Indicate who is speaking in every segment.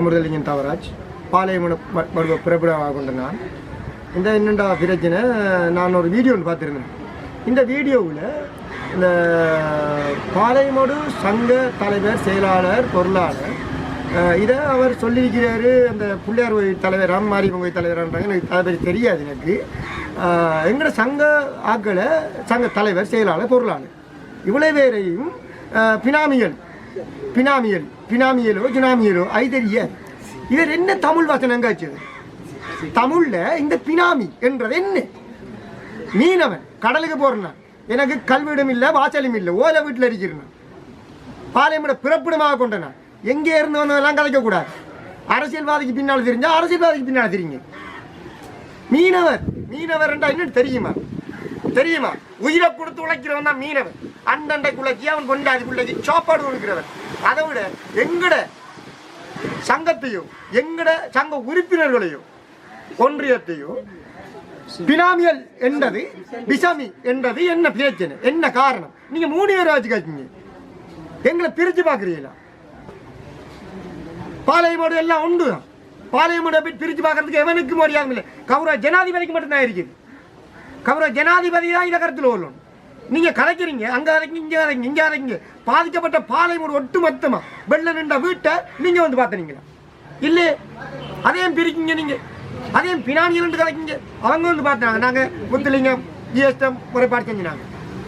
Speaker 1: அமிர்தலிங்கம் தவராஜ் பாளையம் மருத்துவ பிறப்பிடமாக கொண்ட நான். இந்த என்னண்டா பிரச்சனை நான் ஒரு வீடியோ ஒன்று பார்த்துருந்தேன். இந்த வீடியோவில் இந்த பாளையமோடு சங்க தலைவர் செயலாளர் பொருளாளர் இதை அவர் சொல்லியிருக்கிறாரு அந்த பிள்ளையார் கோயில் தலைவர் ராம்மாரி கோயில் தலைவரான்றாங்க. எனக்கு அதை பற்றி தெரியாது எனக்கு. எங்களோட சங்க ஆக்களை சங்க தலைவர் செயலாளர் பொருளாளர். இவ்வளோ பேரையும் பினாமியல் பினாமியல் பினாமியலோ ஜுனாமியலோ அது இது இவர் என்ன தமிழ் வசனங்க வச்சது தமிழ்ல இந்த பினாமி என்றது என்ன? மீனவன் கடலுக்கு போறான் எனக்கு கல்வீடும் இல்லை வாசலும் இல்லை ஓலை வீட்டில் இருக்கிறேன். பாளையமோட பிறப்பிடமாக கொண்டனா எங்கே இருந்து வந்ததெல்லாம் கதைக்க கூடாது. அரசியல்வாதிக்கு பின்னால் தெரிஞ்சா அரசியல்வாதிக்கு பின்னால் தெரியுங்க. மீனவர் மீனவர் என்றா என்னன்னு தெரியுமா? தெரியுமா? உயிரை கொடுத்து உழைக்கிறவன் தான் மீனவன் அண்டண்டை குலைக்கி அவன் கொண்டு குலைக்கி சாப்பாடு கொடுக்கிறவன். அதை விட எங்கட சங்கத்தையும் எங்கட சங்க உறுப்பினர்களையும் ஒன்றியத்தையும் பினாமியல் என்றது பிசாமி என்றது என்ன பிரச்சனை? என்ன காரணம்? நீங்க மூணு பேர் வச்சு எங்களை பிரிச்சு பாக்குறீங்களா பாளையமோடு எல்லாம் உண்டு. தான் பாளையமோட பிரிச்சு பார்க்கறதுக்கு எவனுக்கும் மரியாதை இல்லை கௌரவ ஜனாதிபதிக்கு மட்டும்தான் இருக்குது. கௌரவ ஜனாதிபதி தான் இதை கருத்தில் கொள்ளணும். நீங்க கலைக்கிறீங்க அங்க இறங்கி இங்க இறங்கி இங்க இறங்கி. பாதிக்கப்பட்ட பாளையமோடு ஒட்டு மொத்தமா வெள்ள நின்ற வீட்டை நீங்க வந்து பார்த்தீங்களா இல்லை அதையும் பிரிக்கீங்க நீங்க. அதையும் பினாமியல் கலைக்கிங்க அவங்க வந்து பார்த்தாங்க நாங்க முத்துலிங்கம் ஜிஎஸ்டி முறைப்பாடு செஞ்சினாங்க.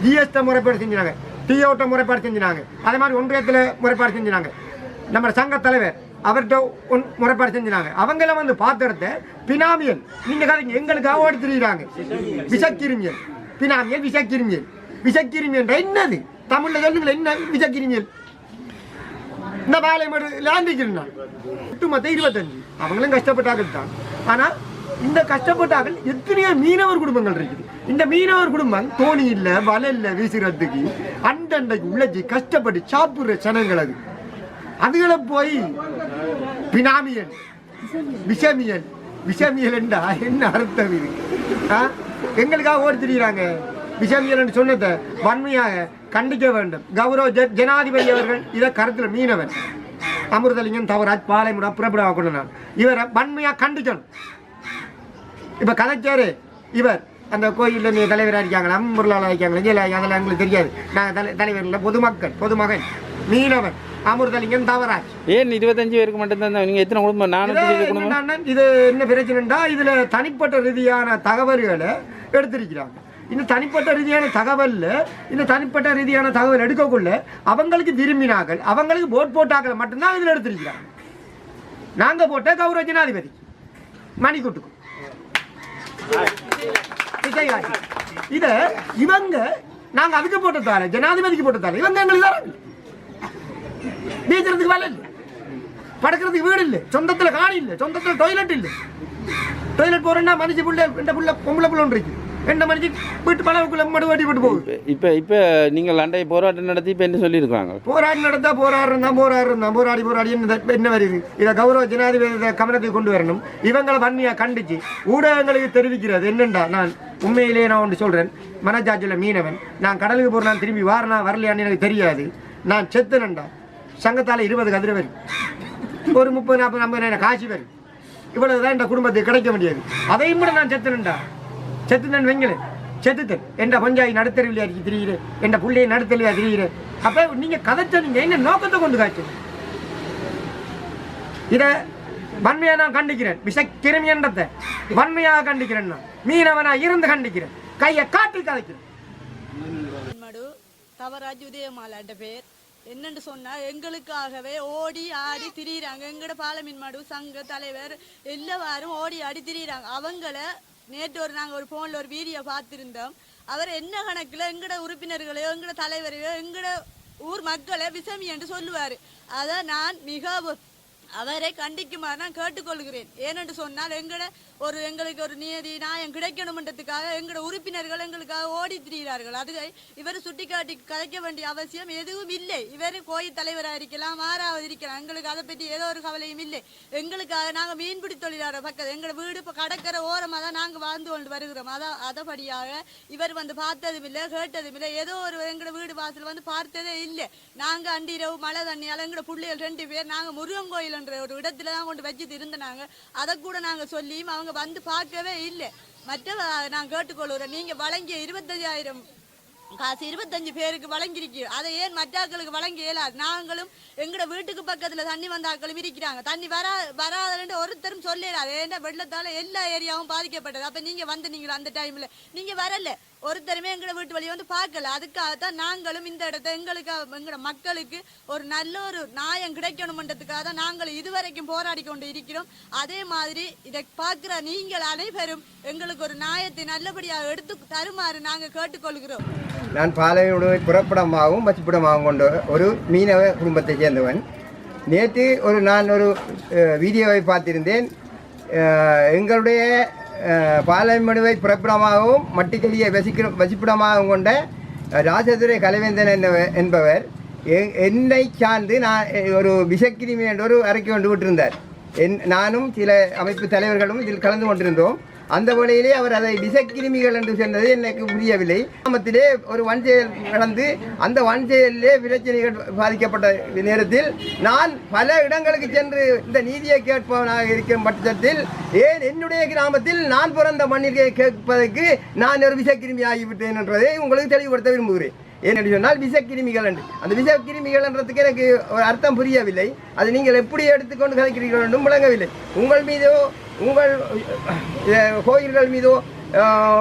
Speaker 1: ஜிஎஸ்டி முறைப்பாடு செஞ்சினாங்க. டிஓட்ட முறைப்பாடு செஞ்சினாங்க. அதே மாதிரி ஒன்றியத்தில் முறைப்பாடு செஞ்சினாங்க. நம்ம சங்க தலைவர் அவர்கிட்ட ஒன் முறைப்பாடு செஞ்சினாங்க. அவங்களாம் வந்து பார்த்துறத பினாமியல் நீங்கள் கதைங்க எங்களுக்காக ஓடி திரியிறாங்க விஷக்கிருமியல் பினாமியல் விஷக்கிருமியல் விஷக்கிருமியல் என்னது? தமிழ்ல சொல்லுங்கள் என்ன விஷக்கிருமியல் இந்த பாளையமேடு லாந்திக்கிறான் ஒட்டுமொத்த இருபத்தஞ்சு. அவங்களும் கஷ்டப்பட்டார்கள் தான் ஆனால் இந்த கஷ்டப்பட்டார்கள் எத்தனையோ மீனவர் குடும்பங்கள் இருக்குது. இந்த மீனவர் குடும்பம் தோணி இல்லை வலை இல்லை வீசுறதுக்கு. அண்டண்டைக்கு உழைச்சி கஷ்டப்பட்டு சாப்பிட்ற சனங்கள் அது. அதுகளை போய் பினாமியல். விஷமியல். விஷமியல் என்றா என்ன அர்த்தம் இது? ஆ? எங்களுக்காக ஓடி திரிகிறாங்க விஷமியல் சொன்னதை வன்மையாக கண்டிக்க வேண்டும். கௌரவ ஜனாதிபதி அவர்கள் இதை கருத்தில் மீனவன் அமிர்தலிங்கம் தவராஜ் பாலைமுடா புறப்பட கொண்டு நான் இவரை வன்மையாக கண்டிக்கணும். இப்போ கதைச்சாரு இவர் அந்த கோயிலில் நீ தலைவராக இருக்காங்களா? முருளாளர் இருக்காங்களா? இல்லை அதெல்லாம் எங்களுக்கு தெரியாது. நாங்கள் தலை தலைவர் இல்லை பொதுமக்கள் பொதுமகன் மீனவன் அமிர்தலிங்கம் தவராஜ்.
Speaker 2: ஏன் இருபத்தஞ்சு பேருக்கு மட்டும்தான் நீங்கள் எத்தனை குடும்பம்? நானூற்றி
Speaker 1: இது என்ன பிரச்சனைண்டா இதுல தனிப்பட்ட ரீதியான தகவல்களை எடுத்திருக்கிறாங்க. இந்த தனிப்பட்ட ரீதியான தகவல்ல இந்த தனிப்பட்ட ரீதியான தகவல் எடுக்கக்குள்ள அவங்களுக்கு விரும்பினார்கள். அவங்களுக்கு போட் போட்டாக்களை மட்டும்தான் இதுல எடுத்திருக்கிறாங்க. நாங்கள் போட்ட கௌரவ ஜனாதிபதி மணிக்கூட்டுக்கும் விஜயகாந்தி. இத இவங்க நாங்கள் அதுக்கு போட்டதால ஜனாதிபதிக்கு போட்டதால இவங்க எங்களுக்கு தராங்க பேசுறதுக்கு வேலை இல்லை. படுக்கிறதுக்கு வீடு இல்லை. சொந்தத்தில் காணி இல்லை. சொந்தத்தில் டொய்லெட் இல்லை. டொய்லெட் போகிறேன்னா மனுஷ புள்ள ரெண்டு புள்ள பொம்பளை புள்ள ஒன்று இருக்கு என்ன மனுஷி வீட்டு பழவுக்குள்ள மடு வாட்டி போட்டு போகுது
Speaker 2: இப்போ இப்போ நீங்கள் அண்டை போராட்டம் நடத்தி இப்போ என்ன சொல்லியிருக்காங்க?
Speaker 1: போராடி நடந்தா போராடுறோம் தான் போராடுறோம் தான் போராடி போராடி என்ன வருது இதை? கௌரவ ஜனாதிபதி இதை கவனத்துக்கு கொண்டு வரணும். இவங்களை வன்மையா கண்டிச்சு. ஊடகங்களுக்கு தெரிவிக்கிறது என்னண்டா? நான் உண்மையிலேயே நான் ஒன்று சொல்றேன். மனஜாஜில் மீனவன். நான் கடலுக்கு போறேன் நான் திரும்பி வாரனா வரலையான்னு எனக்கு தெரியாது. நான் செத்துனண்டா. சங்கத்தால இருபது கதிரை வரும் ஒரு முப்பது நாற்பது ஐம்பது காசு வரும் இவ்வளவுதான் இந்த குடும்பத்துக்கு கிடைக்க முடியாது. அதையும் கூட நான் செத்துனண்டா. செத்துதான் வைங்களேன் செத்துத்தன் என்ற பஞ்சாயி நடுத்தருவிலையா இருக்கு திரியிரு. என்ற பிள்ளையை நடுத்தருவிலையா திரியிரு. அப்போ நீங்க கதைச்ச நீங்க என்ன நோக்கத்தை கொண்டு காய்ச்சு? இதை வன்மையாக நான் கண்டிக்கிறேன். விஷ வன்மையாக கண்டிக்கிறேன் நான். மீனவனா இருந்து கண்டிக்கிறேன். கையை காட்டி கதைக்கிறேன்.
Speaker 3: மடு தவராஜ் உதயமாலாண்ட பேர். என்னன்னு சொன்னா எங்களுக்காகவே ஓடி ஆடி திரியிறாங்க. எங்களோட பாலமின்மாடு சங்க தலைவர் எல்லாரும் ஓடி ஆடி திரியிறாங்க. அவங்கள நேற்று ஒரு நாங்க ஒரு போன்ல ஒரு வீடியோ பார்த்துருந்தோம். அவர் என்ன கணக்கில் எங்கட உறுப்பினர்களையோ எங்கட தலைவரையோ எங்கட ஊர் மக்களை விசமி என்று சொல்லுவாரு. அதை நான் மிகவும் அவரை கண்டிக்குமாறு நான் கேட்டுக்கொள்கிறேன். ஏனென்று சொன்னால் எங்கட ஒரு எங்களுக்கு ஒரு நியதி நியாயம் கிடைக்கணும்ன்றதுக்காக எங்களோட உறுப்பினர்கள் எங்களுக்காக ஓடி திரிகிறார்கள் அது இவர் சுட்டிக்காட்டி கதைக்க வேண்டிய அவசியம் எதுவும் இல்லை. இவர் கோயில் தலைவராக இருக்கலாம் ஆறாவது இருக்கலாம். எங்களுக்கு அதை பற்றி ஏதோ ஒரு கவலையும் இல்லை. எங்களுக்காக நாங்கள் மீன்பிடி தொழிலாளர் பக்கத்து எங்களோட வீடு இப்போ கடற்கரை ஓரமாக தான் நாங்கள் வாழ்ந்து கொண்டு வருகிறோம். அதான் அதபடியாக இவர் வந்து பார்த்ததும் இல்லை கேட்டதும் இல்லை. ஏதோ ஒரு எங்களோட வீடு வாசல் வந்து பார்த்ததே இல்லை. நாங்கள் அண்டிரவு மழை தண்ணியால் எங்களோட பிள்ளைகள் ரெண்டு பேர் நாங்கள் முருகன் கோயில் ஹாஸ்பிட்டல்ன்ற ஒரு இடத்துல தான் கொண்டு வச்சுட்டு இருந்தனாங்க. அதை கூட நாங்கள் சொல்லியும் அவங்க வந்து பார்க்கவே இல்லை. மற்ற நான் கேட்டுக்கொள்கிறேன். நீங்கள் வழங்கிய இருபத்தஞ்சாயிரம் காசு இருபத்தஞ்சு பேருக்கு வழங்கிருக்கு அதை ஏன் மற்றாக்களுக்கு வழங்க இயலாது? நாங்களும் எங்கட வீட்டுக்கு பக்கத்தில் தண்ணி வந்தாக்களும் இருக்கிறாங்க. தண்ணி வரா வராதுன்னு ஒருத்தரும் சொல்லலாது ஏன்னா வெள்ளத்தால் எல்லா ஏரியாவும் பாதிக்கப்பட்டது. அப்ப நீங்க வந்தீங்களா அந்த டைமில் நீங்கள் வரல. ஒருத்தருமே எங்களை வீட்டு வழியை வந்து பார்க்கல. அதுக்காகத்தான் நாங்களும் இந்த இடத்த எங்களுக்கு எங்களோட மக்களுக்கு ஒரு நல்ல ஒரு நியாயம் கிடைக்கணுமன்றதுக்காக தான் நாங்கள் இதுவரைக்கும் போராடி கொண்டு இருக்கிறோம். அதே மாதிரி இதை பார்க்குற நீங்கள் அனைவரும் எங்களுக்கு ஒரு நியாயத்தை நல்லபடியாக எடுத்து தருமாறு நாங்கள் கேட்டுக்கொள்கிறோம்.
Speaker 4: நான் பாலையுடைய புறப்படமாகவும் பச்சைப்படமாகவும் கொண்ட ஒரு மீனவ குடும்பத்தை சேர்ந்தவன். நேற்று ஒரு நான் ஒரு வீடியோவை பார்த்திருந்தேன். எங்களுடைய பாலமணுவை பாலைமடுவை புறப்படமாகவும் மட்டிக்கலியை வசிக்கிற வசிப்பிடமாகவும் கொண்ட ராசதுரை கலைவேந்தன் என்பவர் என்பவர் எ- என்னை சார்ந்து நான் ஒரு விஷக்கிருமி என்ற ஒரு அறிக்கை கொண்டு விட்டிருந்தார். என் நானும் சில அமைப்பு தலைவர்களும் இதில் கலந்து கொண்டிருந்தோம். அந்த வழியிலே அவர் அதை விஷக்கிருமிகள் என்று சொன்னது எனக்கு புரியவில்லை. கிராமத்திலே ஒரு வன் செயல் நடந்து அந்த வன் செயலிலே பிரச்சனைகள் பாதிக்கப்பட்ட நேரத்தில் நான் பல இடங்களுக்கு சென்று இந்த நீதியை கேட்பவனாக இருக்கும் பட்சத்தில் ஏன் என்னுடைய கிராமத்தில் நான் பிறந்த மண்ணில் கேட்பதற்கு நான் ஒரு விசக்கிருமி ஆகிவிட்டேன் என்றதை உங்களுக்கு தெளிவுபடுத்த விரும்புகிறேன். ஏன்னு சொன்னால் விசக்கிருமிகள் என்று. அந்த விசக்கிருமிகள் என்றதுக்கு எனக்கு ஒரு அர்த்தம் புரியவில்லை. அது நீங்கள் எப்படி எடுத்துக்கொண்டு கலைக்கிறீர்கள் என்றும் விளங்கவில்லை. உங்கள் மீதோ உங்கள் கோயில்கள் மீதோ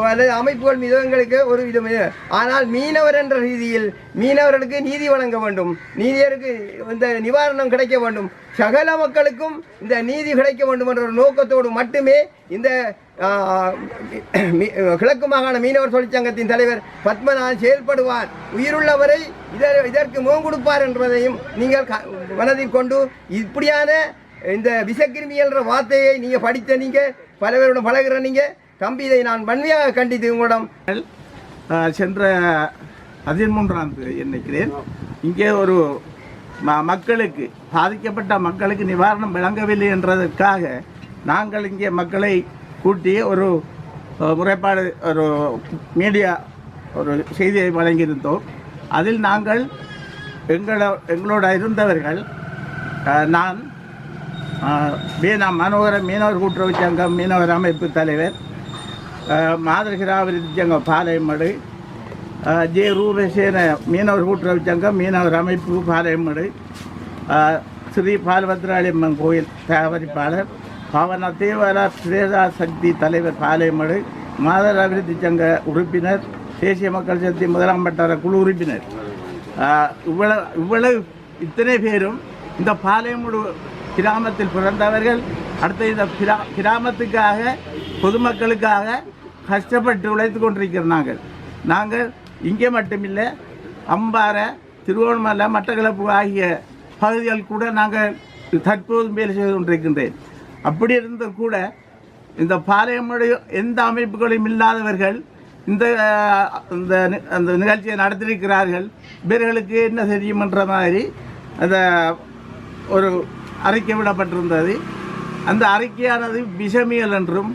Speaker 4: அல்லது அமைப்புகள் மீதோ எங்களுக்கு ஒரு விதம் இது. ஆனால் மீனவர் என்ற ரீதியில் மீனவர்களுக்கு நீதி வழங்க வேண்டும். நீதியருக்கு இந்த நிவாரணம் கிடைக்க வேண்டும். சகல மக்களுக்கும் இந்த நீதி கிடைக்க வேண்டும் என்ற ஒரு நோக்கத்தோடு மட்டுமே இந்த கிழக்கு மாகாண மீனவர் தொழிற்சங்கத்தின் தலைவர் பத்மநாதன் செயல்படுவார். உயிருள்ளவரை இதற்கு முகம் கொடுப்பார் என்பதையும் நீங்கள் க- மனதில் கொண்டு இப்படியான இந்த விஷக்கிருமிகள் என்ற வார்த்தையை நீங்கள் படித்த நீங்கள் பல பேரோட பழகுற நீங்கள் தம்பி இதை நான் வன்மையாக கண்டித்து உங்களிடம்
Speaker 5: சென்ற பதிமூன்றாம் தேதி நினைக்கிறேன் இங்கே ஒரு ம- மக்களுக்கு பாதிக்கப்பட்ட மக்களுக்கு நிவாரணம் விளங்கவில்லை என்றதற்காக நாங்கள் இங்கே மக்களை கூட்டி ஒரு முறைப்பாடு ஒரு மீடியா ஒரு செய்தியை வழங்கியிருந்தோம். அதில் நாங்கள் எங்களோ எங்களோட இருந்தவர்கள் நான் மீன மனோகர மீனவர் கூட்டுறவு சங்கம் மீனவர் அமைப்பு தலைவர் அஹ், சங்கம் பாளையமடு அஹ், ஜே ரூபசேன மீனவர் கூட்டுறவு சங்கம் மீனவர் அமைப்பு பாளையமடு ஸ்ரீ பால்பத்ராளியம்மன் கோயில் தயாரிப்பாளர் பவன தேவர பிரேதா சக்தி தலைவர் பாளையமடு மாதர் அபிவிருத்தி சங்க உறுப்பினர் தேசிய மக்கள் சக்தி முதலாம் வட்டார குழு உறுப்பினர். இவ்வளவு இவ்வளவு இத்தனை பேரும் இந்த பாளையமுடு கிராமத்தில் பிறந்தவர்கள் அடுத்த இந்த கிரா கிராமத்துக்காக பொதுமக்களுக்காக கஷ்டப்பட்டு உழைத்து கொண்டிருக்கிறோம் நாங்கள் நாங்கள் இங்கே மட்டுமில்லை அம்பாறை திருவோணமலை மட்டக்களப்பு ஆகிய பகுதிகள் கூட நாங்கள் தற்போதும் வேலை செய்து கொண்டிருக்கின்றேன். அப்படி இருந்த கூட இந்த பாளையமுடைய எந்த அமைப்புகளையும் இல்லாதவர்கள் இந்த இந்த அந்த நிகழ்ச்சியை நடத்தியிருக்கிறார்கள். இவர்களுக்கு என்ன தெரியும் என்ற மாதிரி அந்த ஒரு அறிக்கை விடப்பட்டிருந்தது. அந்த அறிக்கையானது விஷமியல் என்றும்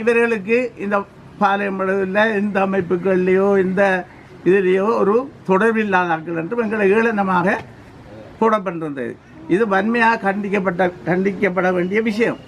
Speaker 5: இவர்களுக்கு இந்த பாளையமளவில் இந்த அமைப்புகள்லேயோ இந்த இதுலேயோ ஒரு தொடர்பில்லாதாக்கள் என்றும் எங்களை ஏளனமாக போடப்பட்டிருந்தது. இது வன்மையாக கண்டிக்கப்பட்ட கண்டிக்கப்பட வேண்டிய விஷயம்.